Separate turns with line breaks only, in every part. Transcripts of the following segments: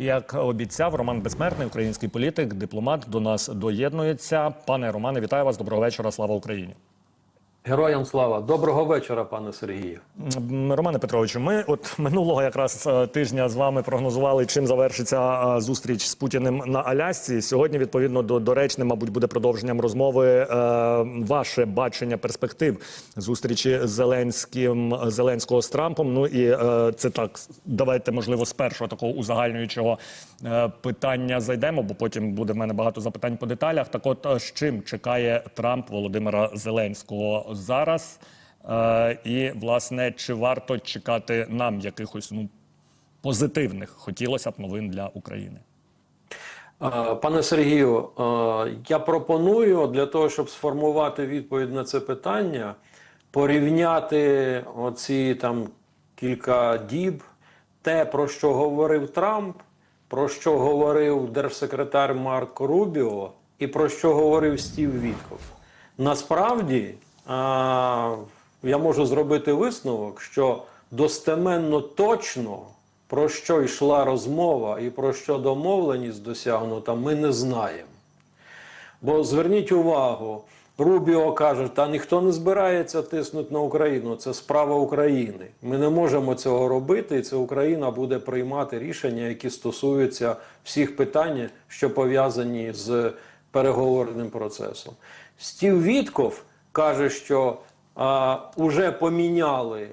Як обіцяв Роман Безсмертний, український політик, дипломат до нас доєднується. Пане Романе, вітаю вас. Доброго вечора. Слава Україні.
Героям слава. Доброго вечора, пане Сергію.
Романе Петровичу, ми от минулого якраз е, тижня з вами прогнозували, чим завершиться е, зустріч з Путіним на Алясці. Сьогодні, відповідно до доречне, мабуть, буде продовженням розмови. е, Ваше бачення перспектив зустрічі з Зеленським Зеленського з Трампом. Ну і це так. Давайте, можливо, з першого такого узагальнюючого питання зайдемо, бо потім буде в мене багато запитань по деталях. Так, от з чим чекає Трамп Володимира Зеленського зараз? Е, і, власне, чи варто чекати нам якихось ну, позитивних хотілося б новин для України?
Е, Пане Сергію, е, я пропоную для того, щоб сформувати відповідь на це питання, порівняти оці там кілька діб, те, про що говорив Трамп, про що говорив держсекретар Марко Рубіо і про що говорив Стів Вітков. Насправді, я можу зробити висновок, що достеменно точно про що йшла розмова і про що домовленість досягнута, ми не знаємо. Бо зверніть увагу, Рубіо каже, та ніхто не збирається тиснути на Україну, це справа України. Ми не можемо цього робити, і це Україна буде приймати рішення, які стосуються всіх питань, що пов'язані з переговорним процесом. Стів Вітков каже, що а, уже поміняли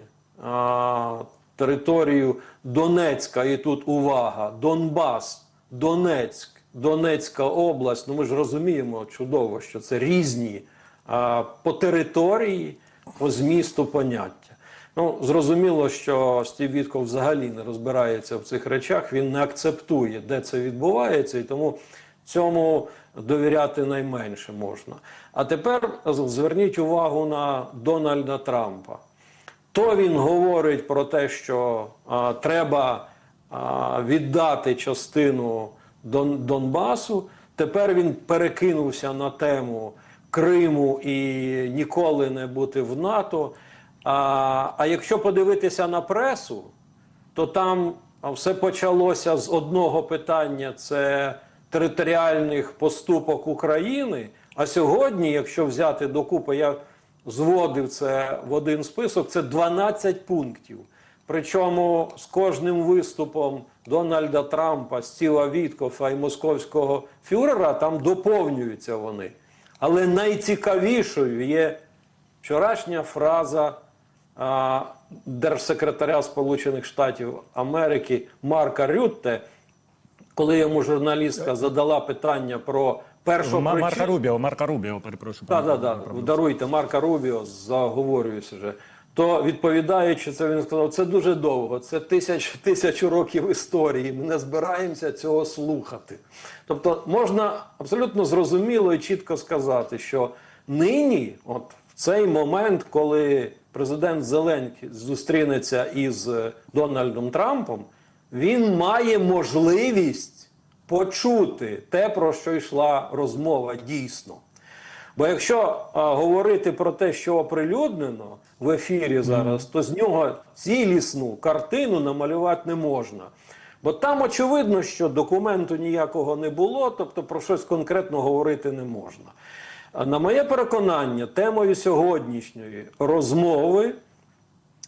територію Донецька, і тут увага, Донбас, Донецьк, Донецька область. Ну ми ж розуміємо чудово, що це різні а, по території, по змісту поняття. Ну, зрозуміло, що Стів Вітков взагалі не розбирається в цих речах, він не акцептує, де це відбувається, і тому цьому довіряти найменше можна. А тепер зверніть увагу на Дональда Трампа. То він говорить про те, що а, треба а, віддати частину Дон, Донбасу. Тепер він перекинувся на тему Криму і ніколи не бути в НАТО. А, а якщо подивитися на пресу, то там все почалося з одного питання: це територіальних поступок України. А сьогодні, якщо взяти докупи, я зводив це в один список, це 12 пунктів. Причому з кожним виступом Дональда Трампа, Стіва Віткофа і московського фюрера там доповнюються вони. Але найцікавішою є вчорашня фраза держсекретаря Сполучених Штатів Америки Марка Рютте, коли йому журналістка задала питання про першу
Ма- Марка
причину.
Рубіо, Марка Рубіо, перепрошую.
Так, так, так. Даруйте Марка Рубіо, заговорююсь вже. То відповідаючи це, він сказав, це дуже довго, це тисяч, тисячу років історії. Ми не збираємося цього слухати. Тобто можна абсолютно зрозуміло і чітко сказати, що нині, от в цей момент, коли президент Зеленський зустрінеться із е, Дональдом Трампом, він має можливість почути те, про що йшла розмова дійсно. Бо якщо а, говорити про те, що оприлюднено в ефірі зараз, то з нього цілісну картину намалювати не можна. Бо там очевидно, що документу ніякого не було, тобто про щось конкретно говорити не можна. На моє переконання, темою сьогоднішньої розмови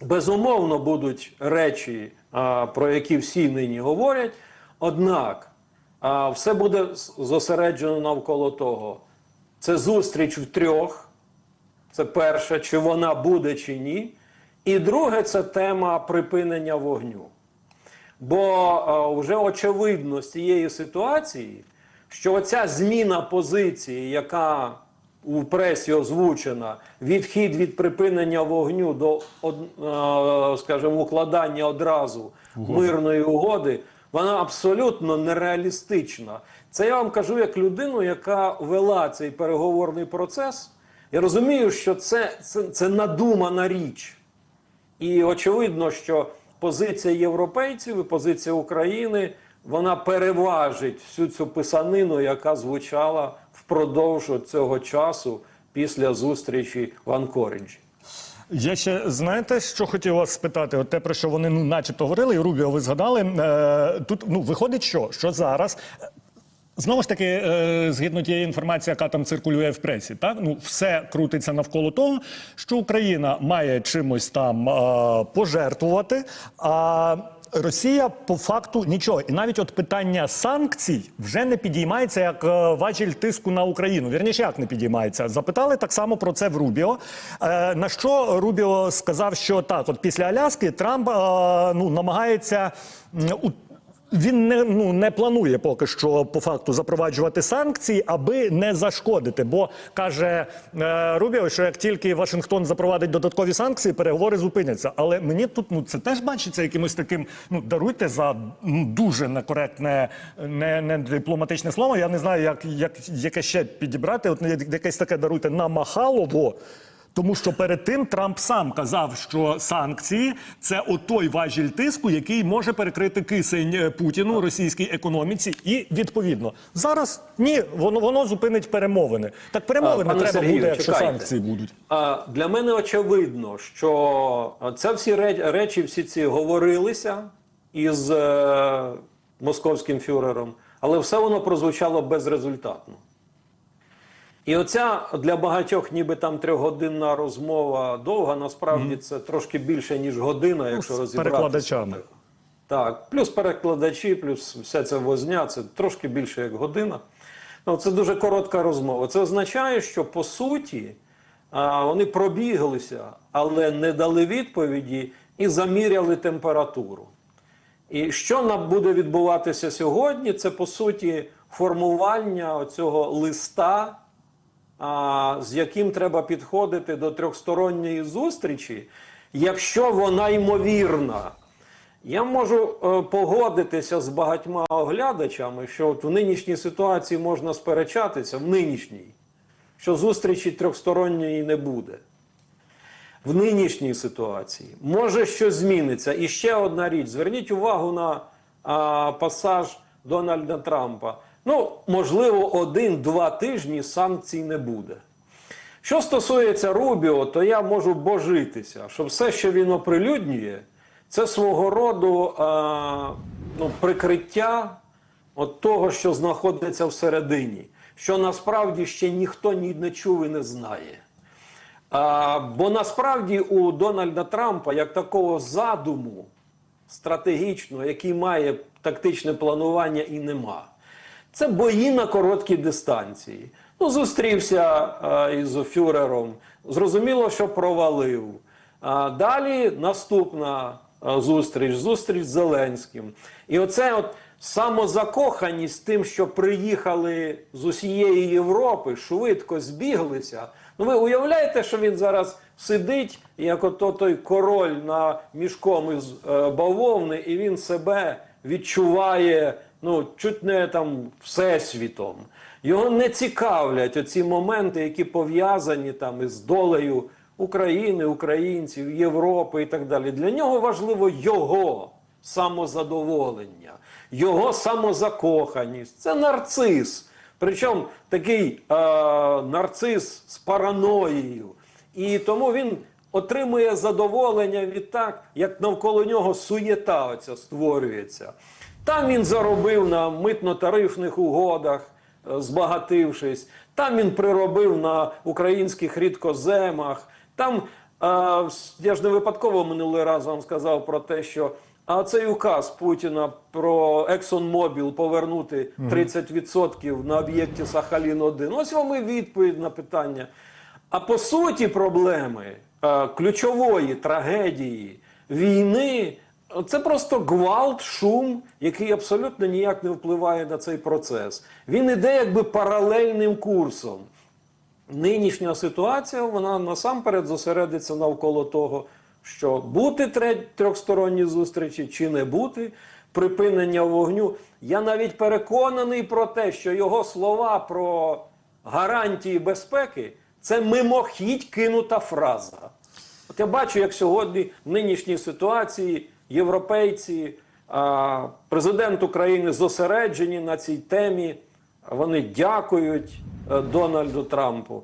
безумовно будуть речі, про які всі нині говорять. Однак все буде зосереджено навколо того. Це зустріч в трьох. Це перше, чи вона буде, чи ні. І друге, це тема припинення вогню. Бо вже очевидно з цієї ситуації, що оця зміна позиції, яка у пресі озвучена, відхід від припинення вогню до е, скажімо, укладання одразу мирної угоди, вона абсолютно нереалістична. Це я вам кажу як людину, яка вела цей переговорний процес. Я розумію, що це, це, це надумана річ. І очевидно, що позиція європейців і позиція України вона переважить всю цю писанину, яка звучала впродовж цього часу після зустрічі в Анкориджі.
Я ще знаєте, що хотів вас спитати? От те, про що вони ну, начебто говорили, і Рубіо, ви згадали. Е, тут ну виходить, що, що зараз. е, Знову ж таки, е, згідно тієї інформації, яка там циркулює в пресі, так ну все крутиться навколо того, що Україна має чимось там е, пожертвувати. А Росія по факту нічого. І навіть от питання санкцій вже не підіймається як е, важіль тиску на Україну. Вірніше, як не підіймається. Запитали так само про це в Рубіо. Е, на що Рубіо сказав, що так, от після Аляски Трамп е, ну намагається. у- він не ну не планує поки що по факту запроваджувати санкції, аби не зашкодити. Бо каже е, Рубіо, що як тільки Вашингтон запровадить додаткові санкції, переговори зупиняться. Але мені тут ну це теж бачиться якимось таким. Ну даруйте за дуже некоректне, не, не дипломатичне слово. Я не знаю, як, як яке ще підібрати. От якесь таке даруйте намахалово. Тому що перед тим Трамп сам казав, що санкції це отой важіль тиску, який може перекрити кисень е, Путіну російській економіці. І відповідно зараз ні, воно воно зупинить перемовини. Так перемовини
Пане
треба
Сергію,
буде, якщо
чекайте.
санкції будуть.
А, Для мене очевидно, що це всі речі, всі ці говорилися із е, московським фюрером, але все воно прозвучало безрезультатно. І оця для багатьох, ніби там трьохгодинна розмова довга, насправді це трошки більше, ніж година, якщо
Ну,
розібратися.
перекладачами.
Так, плюс перекладачі, плюс вся ця возня, це трошки більше як година. Ну, це дуже коротка розмова. Це означає, що по суті вони пробіглися, але не дали відповіді і заміряли температуру. І що нам буде відбуватися сьогодні, це по суті формування цього листа, з яким треба підходити до трьохсторонньої зустрічі, якщо вона ймовірна. Я можу е, погодитися з багатьма оглядачами, що от в нинішній ситуації можна сперечатися, в нинішній, що зустрічі трьохсторонньої не буде. В нинішній ситуації може щось зміниться. І ще одна річ: зверніть увагу на а, пасаж Дональда Трампа. Ну, можливо, один-два тижні санкцій не буде. Що стосується Рубіо, то я можу божитися, що все, що він оприлюднює, це свого роду а, ну, прикриття от того, що знаходиться всередині, що насправді ще ніхто ні не чув і не знає. А, бо насправді у Дональда Трампа як такого задуму стратегічного, який має тактичне планування і нема. Це бої на короткій дистанції. Ну, зустрівся а, із фюрером, зрозуміло, що провалив. А далі наступна а, зустріч, зустріч з Зеленським. І оце от самозакоханість тим, що приїхали з усієї Європи, швидко збіглися. Ну, ви уявляєте, що він зараз сидить, як ото той король на мішком із е, бавовни, і він себе відчуває ну, чуть не там всесвітом. Його не цікавлять оці моменти, які пов'язані там із долею України, українців, Європи і так далі. Для нього важливо його самозадоволення, його самозакоханість. Це нарцис. Причому такий е, нарцис з параноєю. І тому він отримує задоволення від так, як навколо нього суєта оця створюється. Там він заробив на митно-тарифних угодах, е, збагатившись. Там він приробив на українських рідкоземах. Там е, я ж не випадково минулий раз вам сказав про те, що а цей указ Путіна про ExxonMobil повернути 30% на об'єкті Сахалін-1. Ось вам і відповідь на питання. А по суті, проблеми е, ключової трагедії війни це просто гвалт, шум, який абсолютно ніяк не впливає на цей процес. Він іде якби паралельним курсом. Нинішня ситуація вона насамперед зосередиться навколо того, що бути трьохсторонні зустрічі чи не бути, припинення вогню. Я навіть переконаний про те, що його слова про гарантії безпеки це мимохідь кинута фраза. От я бачу, як сьогодні в нинішній ситуації європейці, президент України зосереджені на цій темі. Вони дякують е, Дональду Трампу.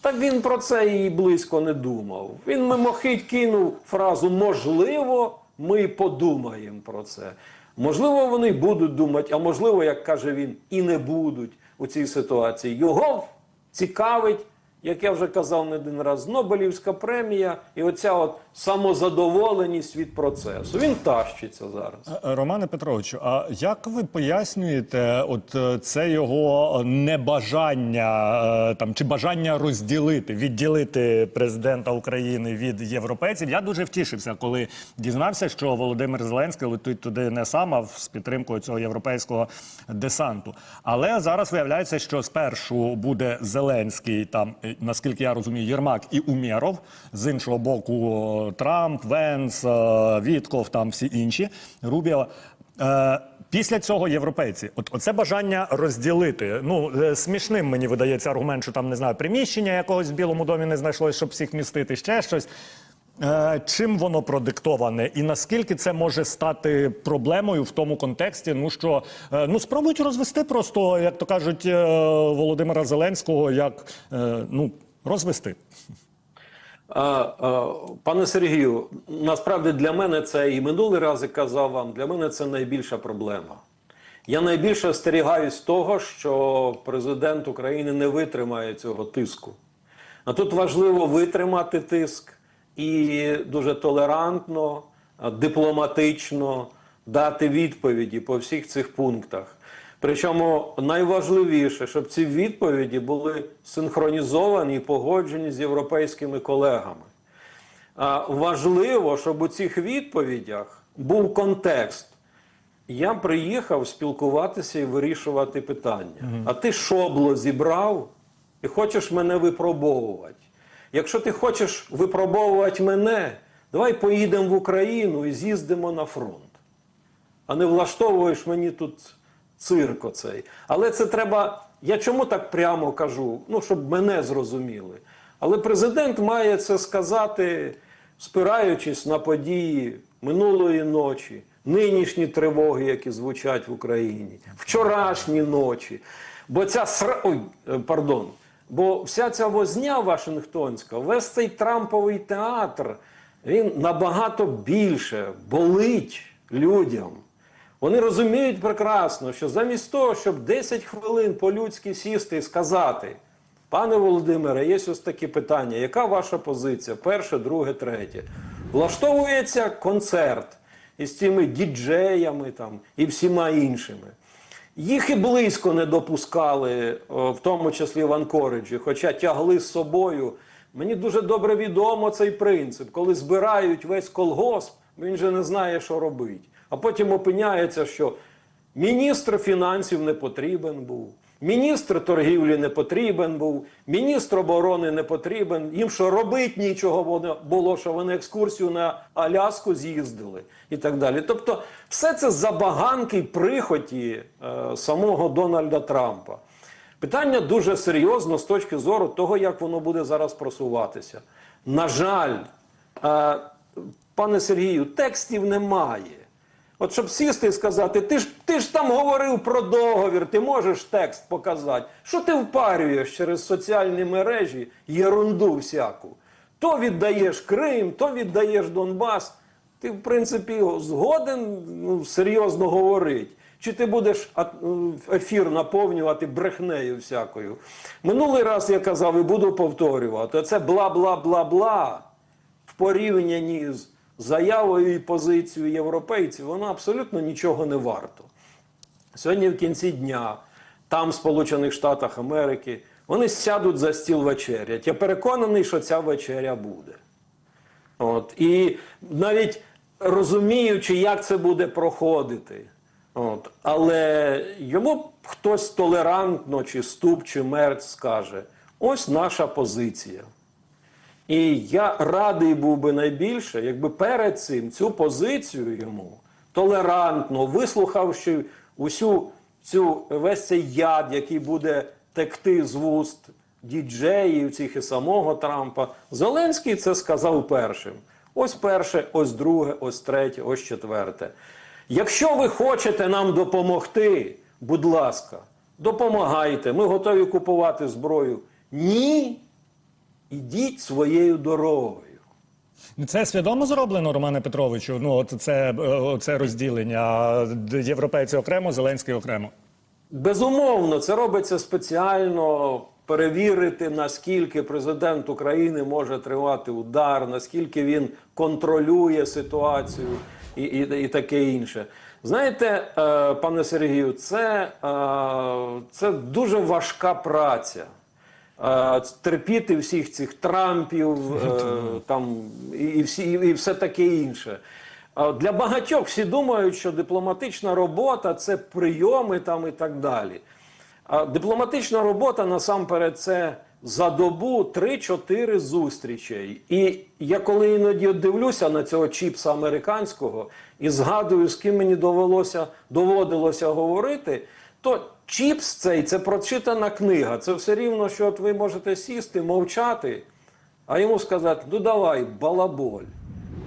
Так він про це і близько не думав. Він мимохідь кинув фразу можливо, ми подумаємо про це. Можливо, вони будуть думати, а можливо, як каже він, і не будуть у цій ситуації. Його цікавить, як я вже казав не один раз, Нобелівська премія і оця от самозадоволеність від процесу. Він тащиться зараз.
Е, Романе Петровичу, а як ви пояснюєте, от е, це його небажання е, там чи бажання розділити, відділити президента України від європейців? Я дуже втішився, коли дізнався, що Володимир Зеленський летить туди не сам, а з підтримкою цього європейського десанту. Але зараз виявляється, що спершу буде Зеленський, там е, наскільки я розумію, Єрмак і Умєров, з іншого боку Трамп, Венс, е, Вітков, там всі інші Рубіо. Е, Після цього європейці, от оце бажання розділити. Ну е, смішним мені видається аргумент, що там не знаю, приміщення якогось в Білому домі не знайшлось, щоб всіх містити, ще щось. Е, чим воно продиктоване, і наскільки це може стати проблемою в тому контексті? Ну що е, ну спробують розвести просто, як то кажуть, е, Володимира Зеленського, як ну розвести.
Пане Сергію, насправді для мене це і минулий раз я казав вам, для мене це найбільша проблема. Я найбільше остерігаюсь того, що президент України не витримає цього тиску. А тут важливо витримати тиск і дуже толерантно, дипломатично дати відповіді по всіх цих пунктах. Причому найважливіше, щоб ці відповіді були синхронізовані і погоджені з європейськими колегами. Важливо, щоб у цих відповідях був контекст. Я приїхав спілкуватися і вирішувати питання. А ти шобло зібрав і хочеш мене випробовувати. Якщо ти хочеш випробовувати мене, давай поїдемо в Україну і з'їздимо на фронт а не влаштовуєш мені тут цирк оцей. Але це треба. Я чому так прямо кажу? Ну, щоб мене зрозуміли. Але президент має це сказати, спираючись на події минулої ночі, нинішні тривоги, які звучать в Україні, вчорашні ночі. Бо ця сра... Ой, е, пардон. Бо вся ця возня Вашингтонська, весь цей Трамповий театр, він набагато більше болить людям. Вони розуміють прекрасно, що замість того, щоб 10 хвилин по-людськи сісти і сказати, пане Володимире, є ось такі питання, яка ваша позиція? Перше, друге, третє. Влаштовується концерт із цими діджеями там, і всіма іншими. Їх і близько не допускали, в тому числі в Анкориджі, хоча тягли з собою. Мені дуже добре відомо цей принцип, коли збирають весь колгосп, він же не знає, що робить. А потім опиняється, що міністр фінансів не потрібен був, міністр торгівлі не потрібен був, міністр оборони не потрібен. Їм що робить нічого було, що вони екскурсію на Аляску з'їздили і так далі. Тобто, все це забаганки прихоті е, самого Дональда Трампа. Питання дуже серйозно з точки зору того, як воно буде зараз просуватися. На жаль, е, пане Сергію, текстів немає. От щоб сісти і сказати, ти ж, ти ж там говорив про договір, ти можеш текст показати. Що ти впарюєш через соціальні мережі єрунду всяку? То віддаєш Крим, то віддаєш Донбас. Ти, в принципі, згоден ну, серйозно говорити. Чи ти будеш е, ефір наповнювати брехнею всякою? Минулий раз я казав і буду повторювати: це бла-бла-бла-бла в порівнянні з заявою і позицією європейців, воно абсолютно нічого не варто. Сьогодні в кінці дня, там, в Сполучених Штатах Америки, вони сядуть за стіл вечерять. Я переконаний, що ця вечеря буде. От. І навіть розуміючи, як це буде проходити. От. Але йому хтось толерантно, чи ступ, чи мерць скаже: ось наша позиція. І я радий був би найбільше, якби перед цим цю позицію йому толерантно, вислухавши усю цю весь цей яд, який буде текти з вуст діджеїв цих і самого Трампа, Зеленський це сказав першим. Ось перше, ось друге, ось третє, ось четверте. Якщо ви хочете нам допомогти, будь ласка, допомагайте, ми готові купувати зброю. Ні, ідіть своєю дорогою.
Це свідомо зроблено, Романе Петровичу. Ну, от це, е, це розділення європейці окремо, Зеленський окремо.
Безумовно, це робиться спеціально перевірити, наскільки президент України може тривати удар, наскільки він контролює ситуацію і, і, і таке інше. Знаєте, е, пане Сергію, це, е, це дуже важка праця. Е, терпіти всіх цих Трампів е, там, і, всі, і все таке інше. Для багатьох всі думають, що дипломатична робота це прийоми там і так далі. Дипломатична робота насамперед це за добу 3-4 зустрічей. І я коли іноді дивлюся на цього чіпса американського і згадую, з ким мені довелося, доводилося говорити, то чіпс цей це прочитана книга. Це все рівно, що от ви можете сісти, мовчати, а йому сказати: ну давай, балаболь,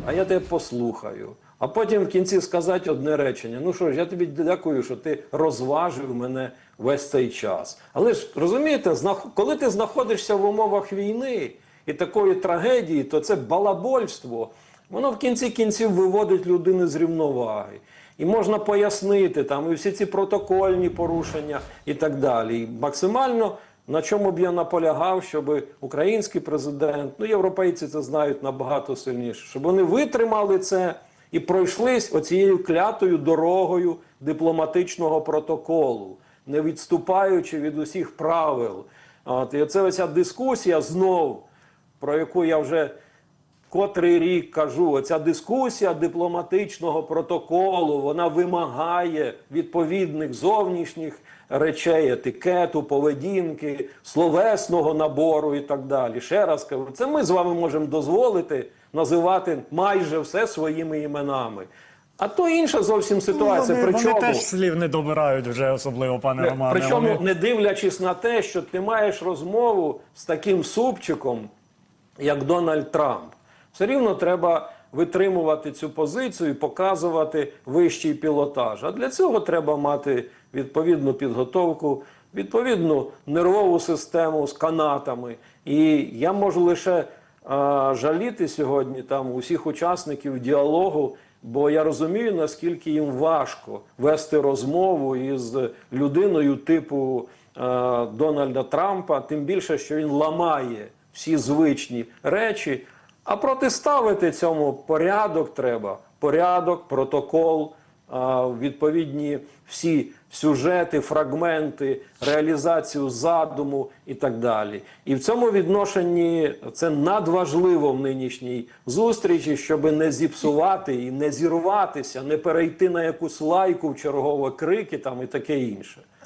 а я тебе послухаю. А потім в кінці сказати одне речення: ну що ж, я тобі дякую, що ти розважив мене весь цей час. Але ж розумієте, коли ти знаходишся в умовах війни і такої трагедії, то це балабольство. Воно в кінці кінців виводить людину з рівноваги. І можна пояснити там і всі ці протокольні порушення і так далі. І максимально на чому б я наполягав, щоб український президент, ну європейці це знають набагато сильніше, щоб вони витримали це і пройшлись оцією клятою дорогою дипломатичного протоколу, не відступаючи від усіх правил. От, і оце оця дискусія знов, про яку я вже котрий рік кажу, оця дискусія дипломатичного протоколу вона вимагає відповідних зовнішніх речей, етикету, поведінки, словесного набору і так далі. Ще раз кажу, це ми з вами можемо дозволити називати майже все своїми іменами. А то інша зовсім ситуація.
Ну, вони,
Причому
вони теж слів не добирають вже особливо, пане Романе.
Причому
Вони-
не дивлячись на те, що ти маєш розмову з таким супчиком, як Дональд Трамп, все рівно треба витримувати цю позицію і показувати вищий пілотаж. А для цього треба мати відповідну підготовку, відповідну нервову систему з канатами. І я можу лише а, жаліти сьогодні там усіх учасників діалогу. Бо я розумію, наскільки їм важко вести розмову із людиною типу е, Дональда Трампа, тим більше, що він ламає всі звичні речі. А протиставити цьому порядок треба. Порядок, протокол, відповідні всі сюжети, фрагменти, реалізацію задуму і так далі. І в цьому відношенні це надважливо в нинішній зустрічі, щоб не зіпсувати і не зірватися, не перейти на якусь лайку в чергове крики там і таке інше.